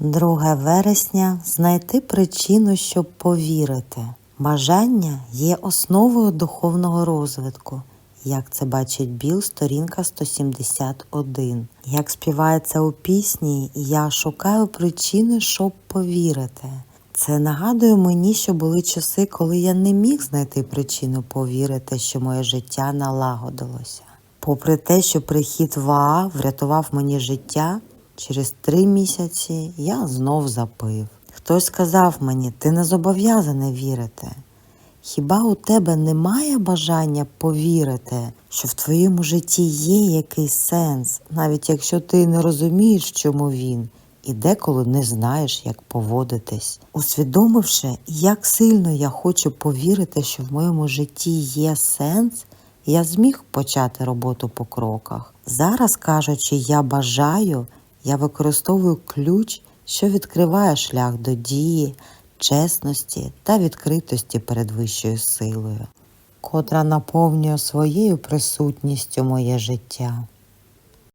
2 вересня знайти причину, щоб повірити. Бажання є основою духовного розвитку. Як це бачить Біл, сторінка 171. Як співається у пісні, я шукаю причини, щоб повірити. Це нагадує мені, що були часи, коли я не міг знайти причину повірити, що моє життя налагодилося. Попри те, що прихід ВАА врятував мені життя, через три місяці я знов запив. Хтось сказав мені, ти не зобов'язаний вірити. Хіба у тебе немає бажання повірити, що в твоєму житті є якийсь сенс, навіть якщо ти не розумієш, чому він, і деколи не знаєш, як поводитись. Усвідомивши, як сильно я хочу повірити, що в моєму житті є сенс, я зміг почати роботу по кроках. Зараз, кажучи, я бажаю, я використовую ключ, що відкриває шлях до дії, чесності та відкритості перед вищою силою, котра наповнює своєю присутністю моє життя.